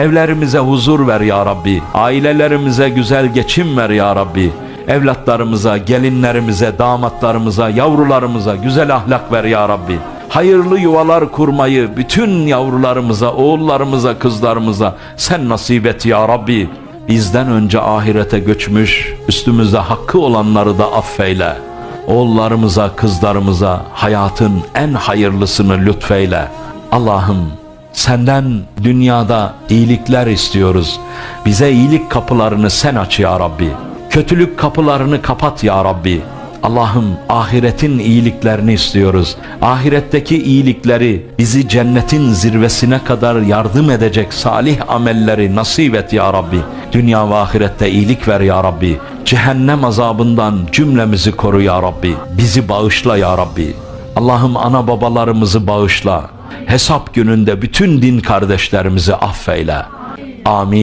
Evlerimize huzur ver ya Rabbi. Ailelerimize güzel geçim ver ya Rabbi. Evlatlarımıza, gelinlerimize, damatlarımıza, yavrularımıza güzel ahlak ver ya Rabbi. Hayırlı yuvalar kurmayı bütün yavrularımıza, oğullarımıza, kızlarımıza sen nasip et ya Rabbi. Bizden önce ahirete göçmüş, üstümüzde hakkı olanları da affeyle. Oğullarımıza, kızlarımıza hayatın en hayırlısını lütfeyle. Allah'ım senden dünyada iyilikler istiyoruz. Bize iyilik kapılarını sen aç ya Rabbi. Kötülük kapılarını kapat ya Rabbi. Allah'ım ahiretin iyiliklerini istiyoruz. Ahiretteki iyilikleri bizi cennetin zirvesine kadar yardım edecek salih amelleri nasip et ya Rabbi. Dünya ve ahirette iyilik ver ya Rabbi. Cehennem azabından cümlemizi koru ya Rabbi. Bizi bağışla ya Rabbi. Allah'ım ana babalarımızı bağışla. Hesap gününde bütün din kardeşlerimizi affeyle. Amin.